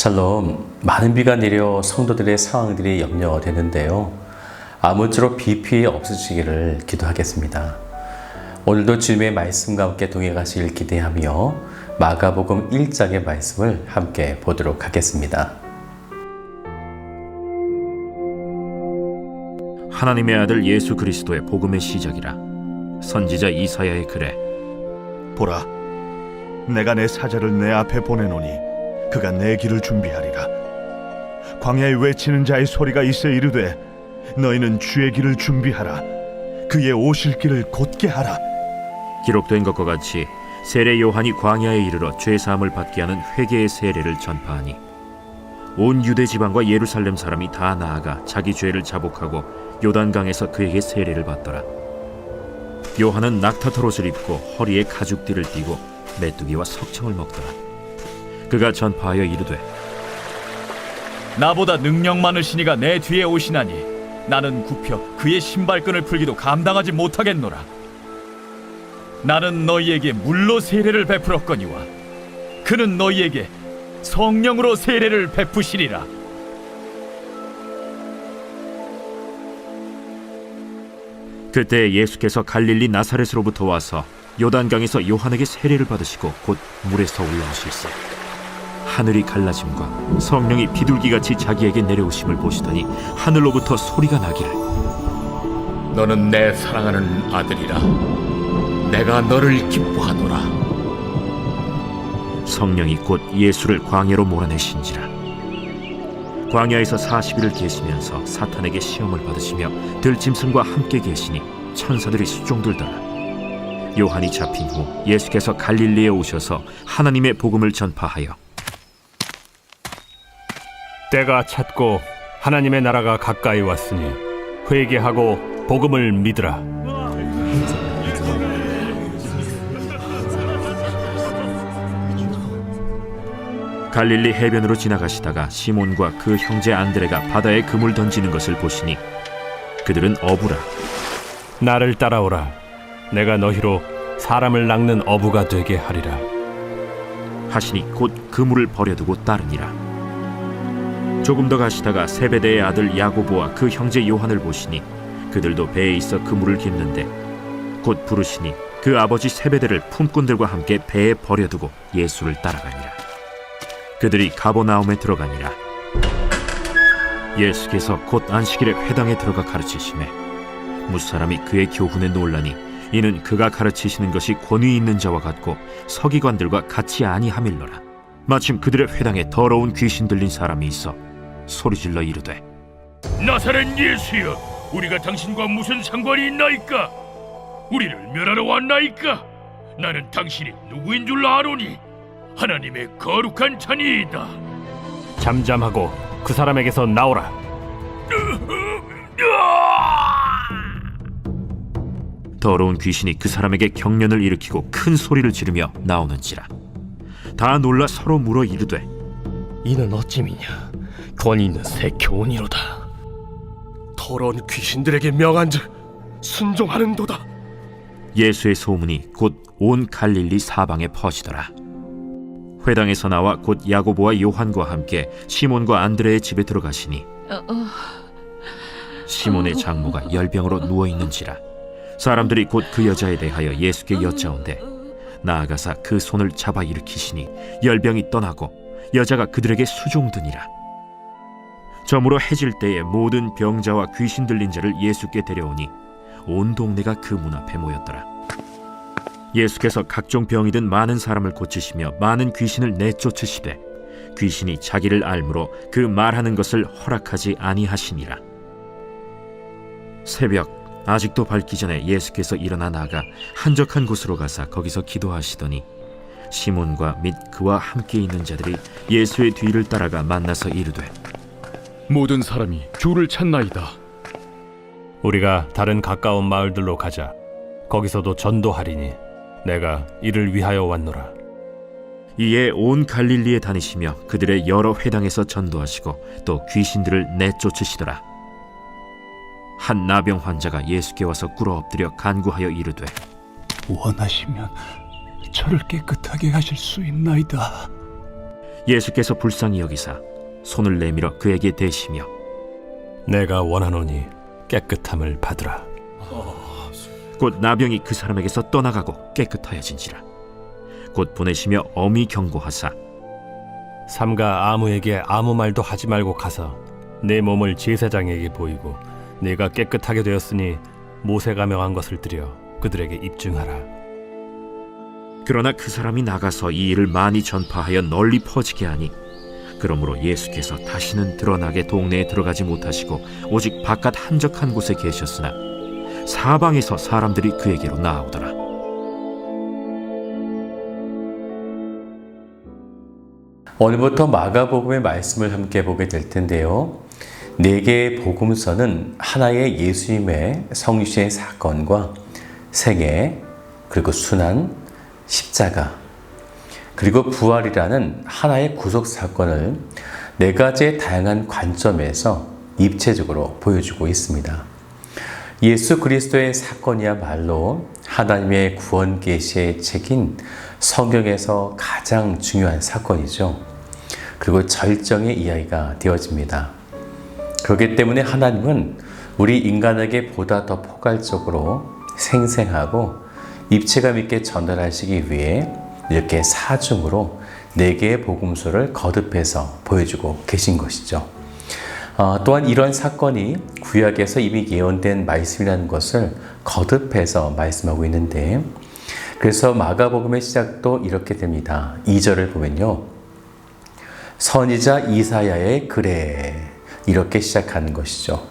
샬롬, 많은 비가 내려 성도들의 상황들이 염려되는데요. 아무쪼록 비 피해 없으시기를 기도하겠습니다. 오늘도 주님의 말씀과 함께 동해 가시길 기대하며 마가복음 1장의 말씀을 함께 보도록 하겠습니다. 하나님의 아들 예수 그리스도의 복음의 시작이라 선지자 이사야의 글에 보라, 내가 내 사자를 내 앞에 보내노니 그가 내 길을 준비하리라. 광야에 외치는 자의 소리가 있어 이르되 너희는 주의 길을 준비하라. 그의 오실 길을 곧게 하라. 기록된 것과 같이 세례 요한이 광야에 이르러 죄 사함을 받게 하는 회개의 세례를 전파하니 온 유대 지방과 예루살렘 사람이 다 나아가 자기 죄를 자복하고 요단강에서 그에게 세례를 받더라. 요한은 낙타털 옷을 입고 허리에 가죽띠를 띠고 메뚜기와 석청을 먹더라. 그가 전파하여 이르되 나보다 능력 많으시니가 내 뒤에 오시나니 나는 굽혀 그의 신발끈을 풀기도 감당하지 못하겠노라. 나는 너희에게 물로 세례를 베풀었거니와 그는 너희에게 성령으로 세례를 베푸시리라. 그때 예수께서 갈릴리 나사렛으로부터 와서 요단강에서 요한에게 세례를 받으시고 곧 물에서 올라오실세 하늘이 갈라짐과 성령이 비둘기같이 자기에게 내려오심을 보시더니 하늘로부터 소리가 나기를. 너는 내 사랑하는 아들이라. 내가 너를 기뻐하노라. 성령이 곧 예수를 광야로 몰아내신지라. 광야에서 40일을 계시면서 사탄에게 시험을 받으시며 들짐승과 함께 계시니 천사들이 수종들더라. 요한이 잡힌 후 예수께서 갈릴리에 오셔서 하나님의 복음을 전파하여 때가 찼고 하나님의 나라가 가까이 왔으니 회개하고 복음을 믿으라. 갈릴리 해변으로 지나가시다가 시몬과 그 형제 안드레가 바다에 금을 던지는 것을 보시니 그들은 어부라 나를 따라오라. 내가 너희로 사람을 낚는 어부가 되게 하리라. 하시니 곧 그물을 버려두고 따르니라 조금 더 가시다가 세베대의 아들 야고보와 그 형제 요한을 보시니 그들도 배에 있어 그물을 깁는데 곧 부르시니 그 아버지 세베대를 품꾼들과 함께 배에 버려두고 예수를 따라가니라. 그들이 가보나움에 들어가니라. 예수께서 곧 안식일에 회당에 들어가 가르치심에 무사람이 그의 교훈에 놀라니 이는 그가 가르치시는 것이 권위 있는 자와 같고 서기관들과 같이 아니함일러라. 마침 그들의 회당에 더러운 귀신 들린 사람이 있어 소리질러 이르되 나사렛 예수여, 우리가 당신과 무슨 상관이 있나이까? 우리를 멸하러 왔나이까? 나는 당신이 누구인 줄 아노니 하나님의 거룩한 자니이다. 잠잠하고 그 사람에게서 나오라. 더러운 귀신이 그 사람에게 경련을 일으키고 큰 소리를 지르며 나오는지라 다 놀라 서로 물어 이르되 이는 어찌미냐 권위 있는 새 교훈이로다. 더러운 귀신들에게 명한즉 순종하는도다. 예수의 소문이 곧 온 갈릴리 사방에 퍼지더라. 회당에서 나와 곧 야고보와 요한과 함께 시몬과 안드레의 집에 들어가시니 시몬의 장모가 열병으로 누워 있는지라 사람들이 곧 그 여자에 대하여 예수께 여짜온대 나아가사 그 손을 잡아 일으키시니 열병이 떠나고 여자가 그들에게 수종드니라 저물어 해질 때에 모든 병자와 귀신 들린 자를 예수께 데려오니 온 동네가 그 문 앞에 모였더라. 예수께서 각종 병이 든 많은 사람을 고치시며 많은 귀신을 내쫓으시되 귀신이 자기를 알므로 그 말하는 것을 허락하지 아니하시니라. 새벽 아직도 밝기 전에 예수께서 일어나 나가 한적한 곳으로 가사 거기서 기도하시더니 시몬과 및 그와 함께 있는 자들이 예수의 뒤를 따라가 만나서 이르되 모든 사람이 주를 찾나이다. 우리가 다른 가까운 마을들로 가자. 거기서도 전도하리니 내가 이를 위하여 왔노라. 이에 온 갈릴리에 다니시며 그들의 여러 회당에서 전도하시고 또 귀신들을 내쫓으시더라. 한 나병 환자가 예수께 와서 꿇어 엎드려 간구하여 이르되 원하시면 저를 깨끗하게 하실 수 있나이다. 예수께서 불쌍히 여기사 손을 내밀어 그에게 대시며 내가 원하노니 깨끗함을 받으라. 곧 나병이 그 사람에게서 떠나가고 깨끗하여진지라 곧 보내시며 엄히 경고하사 삼가 아무에게 아무 말도 하지 말고 가서 내 몸을 제사장에게 보이고 내가 깨끗하게 되었으니 모세가 명한 것을 드려 그들에게 입증하라. 그러나 그 사람이 나가서 이 일을 많이 전파하여 널리 퍼지게 하니 그러므로 예수께서 다시는 드러나게 동네에 들어가지 못하시고 오직 바깥 한적한 곳에 계셨으나 사방에서 사람들이 그에게로 나아오더라 오늘부터 마가복음의 말씀을 함께 보게 될 텐데요. 네 개의 복음서는 하나의 예수님의 성육신의 사건과 생애, 그리고 순환, 십자가, 그리고 부활이라는 하나의 구속 사건을 네 가지의 다양한 관점에서 입체적으로 보여주고 있습니다. 예수 그리스도의 사건이야말로 하나님의 구원 계시의 책인 성경에서 가장 중요한 사건이죠. 그리고 절정의 이야기가 되어집니다. 그렇기 때문에 하나님은 우리 인간에게 보다 더 포괄적으로 생생하고 입체감 있게 전달하시기 위해 이렇게 사중으로 네 개의 복음서를 거듭해서 보여주고 계신 것이죠. 어, 또한 이런 사건이 구약에서 이미 예언된 말씀이라는 것을 거듭해서 말씀하고 있는데 그래서 마가복음의 시작도 이렇게 됩니다. 2절을 보면요. 선지자 이사야의 글에 이렇게 시작하는 것이죠.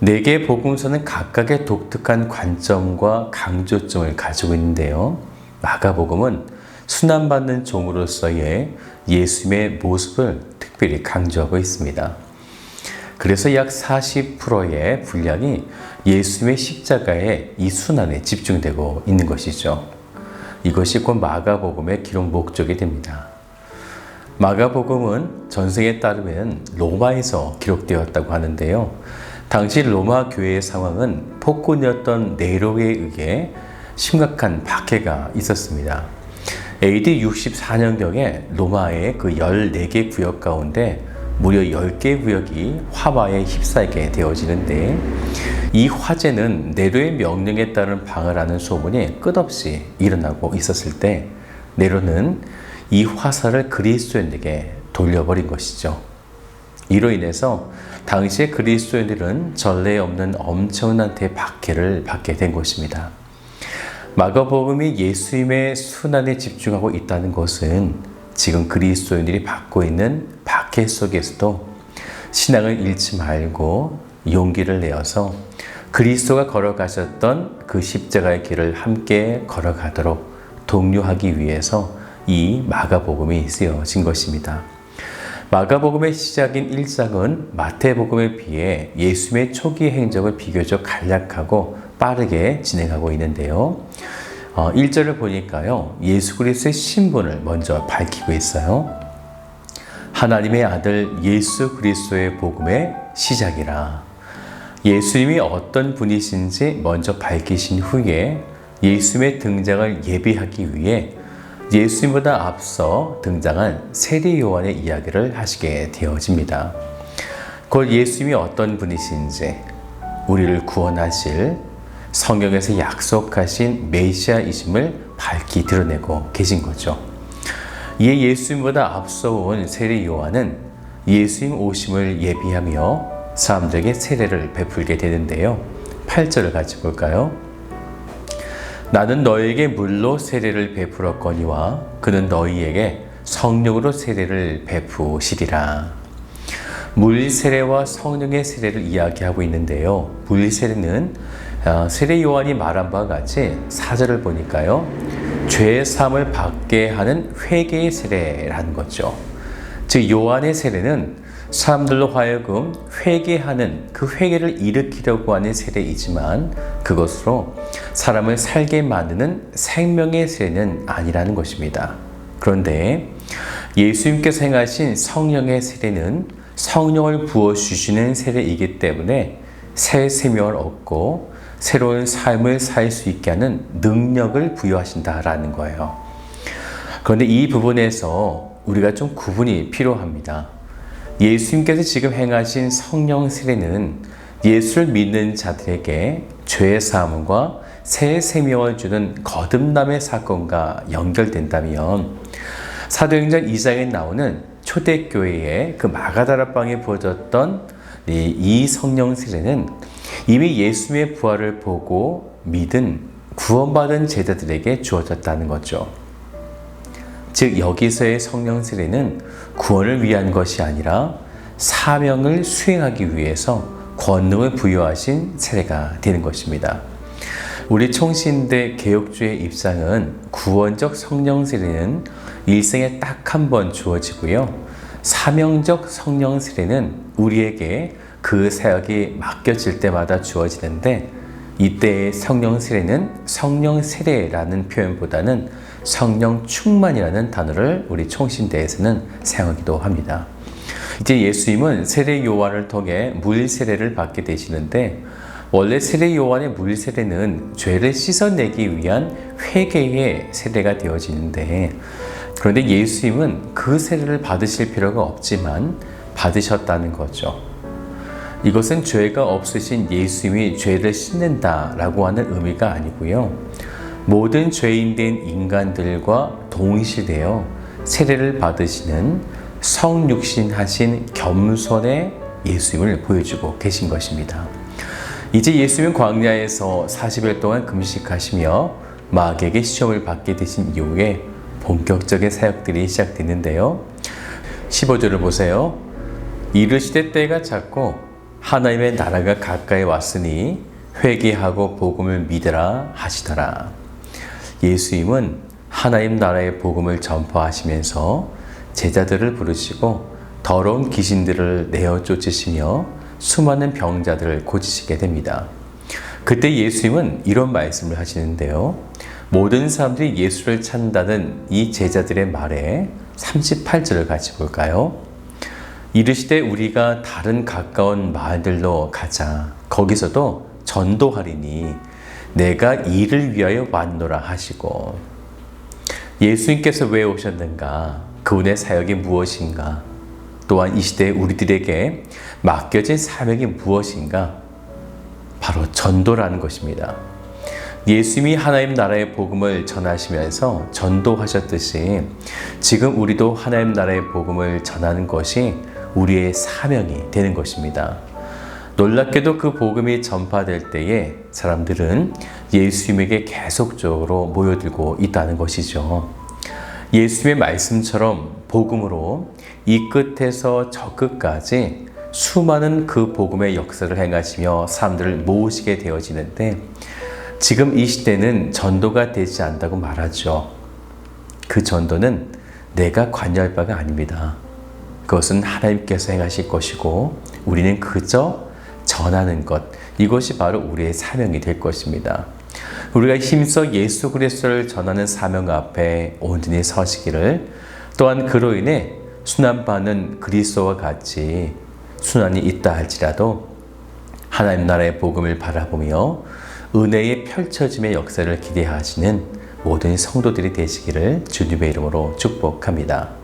네 개의 복음서는 각각의 독특한 관점과 강조점을 가지고 있는데요. 마가복음은 순환받는 종으로서의 예수님의 모습을 특별히 강조하고 있습니다. 그래서 약 40%의 분량이 예수님의 십자가의 이 순환에 집중되고 있는 것이죠. 이것이 곧 마가복음의 기록 목적이 됩니다. 마가복음은 전승에 따르면 로마에서 기록되었다고 하는데요. 당시 로마 교회의 상황은 폭군이었던 네로에 의해 심각한 박해가 있었습니다. AD 64년경에 로마의 그 14개 구역 가운데 무려 10개 구역이 화마에 휩싸이게 되어지는데 이 화재는 네로의 명령에 따른 방을 하는 소문이 끝없이 일어나고 있었을 때 네로는 이 화살을 그리스도인에게 돌려버린 것이죠. 이로 인해서 당시의 그리스도인들은 전례 없는 엄청난 대박해를 받게 된 것입니다. 마가복음이 예수님의 순환에 집중하고 있다는 것은 지금 그리스도인들이 받고 있는 박해 속에서도 신앙을 잃지 말고 용기를 내어서 그리스도가 걸어가셨던 그 십자가의 길을 함께 걸어가도록 독려하기 위해서 이 마가복음이 쓰여진 것입니다. 마가복음의 시작인 1장은 마태복음에 비해 예수님의 초기 행적을 비교적 간략하고 빠르게 진행하고 있는데요. 어, 1절을 보니까요. 예수 그리스도의 신분을 먼저 밝히고 있어요. 하나님의 아들 예수 그리스도의 복음의 시작이라. 예수님이 어떤 분이신지 먼저 밝히신 후에 예수님의 등장을 예비하기 위해 예수님보다 앞서 등장한 세례 요한의 이야기를 하시게 되어집니다. 곧 예수님이 어떤 분이신지 우리를 구원하실 성경에서 약속하신 메시아이심을 밝히 드러내고 계신 거죠. 이에 예수님보다 앞서 온 세례 요한은 예수님 오심을 예비하며 사람들에게 세례를 베풀게 되는데요. 8절을 같이 볼까요? 나는 너에게 물로 세례를 베풀었거니와 그는 너희에게 성령으로 세례를 베푸시리라. 물 세례와 성령의 세례를 이야기하고 있는데요. 물 세례는 어, 세례 요한이 말한 바와 같이 사절을 보니까요. 죄 사함을 받게 하는 회개의 세례라는 거죠. 즉 요한의 세례는 사람들로 하여금 회개하는 그 회개를 일으키려고 하는 세례이지만 그것으로 사람을 살게 만드는 생명의 세례는 아니라는 것입니다. 그런데 예수님께서 행하신 성령의 세례는 성령을 부어 주시는 세례이기 때문에 새 생명을 얻고 새로운 삶을 살 수 있게 하는 능력을 부여하신다라는 거예요. 그런데 이 부분에서 우리가 좀 구분이 필요합니다. 예수님께서 지금 행하신 성령 세례는 예수를 믿는 자들에게 죄 사함과 새 생명을 주는 거듭남의 사건과 연결된다면 사도행전 2장에 나오는 초대교회의 그 마가다라방에 이, 이 성령 세례는 이미 예수님의 부활을 보고 믿은 구원받은 제자들에게 주어졌다는 거죠. 즉 여기서의 성령 세례는 구원을 위한 것이 아니라 사명을 수행하기 위해서 권능을 부여하신 세례가 되는 것입니다. 우리 총신대 개혁주의 입장은 구원적 성령 세례는 일생에 딱 한 번 주어지고요. 사명적 성령 세례는 우리에게 그 사역이 맡겨질 때마다 주어지는데 이때의 성령 세례는 성령 세례라는 표현보다는 성령 충만이라는 단어를 우리 총신대에서는 사용하기도 합니다. 이제 예수님은 세례 요한을 통해 물 세례를 받게 되시는데 원래 세례 요한의 물 세례는 죄를 씻어내기 위한 회개의 세례가 되어지는데 그런데 예수님은 그 세례를 받으실 필요가 없지만 받으셨다는 거죠. 이것은 죄가 없으신 예수님이 죄를 씻는다라고 하는 의미가 아니고요. 모든 죄인된 인간들과 동시되어 세례를 받으시는 성육신하신 겸손의 예수님을 보여주고 계신 것입니다. 이제 예수님은 광야에서 40일 동안 금식하시며 마귀에게 시험을 받게 되신 이후에 본격적인 사역들이 시작되는데요. 15절을 보세요. 이르시되 때가 찼고 하나님의 나라가 가까이 왔으니 회개하고 복음을 믿으라 하시더라. 예수님은 하나님 나라의 복음을 전파하시면서 제자들을 부르시고 더러운 귀신들을 내어 쫓으시며 수많은 병자들을 고치시게 됩니다. 그때 예수님은 이런 말씀을 하시는데요. 모든 사람들이 예수를 찾는다는 이 제자들의 말에 38절을 같이 볼까요? 이르시되 우리가 다른 가까운 마을들로 가자. 거기서도 전도하리니 내가 이를 위하여 왔노라 하시고 예수님께서 왜 오셨는가? 그분의 사역이 무엇인가? 또한 이 시대에 우리들에게 맡겨진 사명이 무엇인가? 바로 전도라는 것입니다. 예수님이 하나님 나라의 복음을 전하시면서 전도하셨듯이 지금 우리도 하나님 나라의 복음을 전하는 것이 우리의 사명이 되는 것입니다. 놀랍게도 그 복음이 전파될 때에 사람들은 예수님에게 계속적으로 모여들고 있다는 것이죠. 예수님의 말씀처럼 복음으로 이 끝에서 저 끝까지 수많은 그 복음의 역사를 행하시며 사람들을 모으시게 되어지는데 지금 이 시대는 전도가 되지 않다고 말하죠. 그 전도는 내가 관여할 바가 아닙니다. 그것은 하나님께서 행하실 것이고 우리는 그저 전하는 것 이것이 바로 우리의 사명이 될 것입니다. 우리가 힘써 예수 그리스도를 전하는 사명 앞에 온전히 서시기를 또한 그로 인해 순환받는 그리스도와 같이 순환이 있다 할지라도 하나님 나라의 복음을 바라보며 은혜의 펼쳐짐의 역사를 기대하시는 모든 성도들이 되시기를 주님의 이름으로 축복합니다.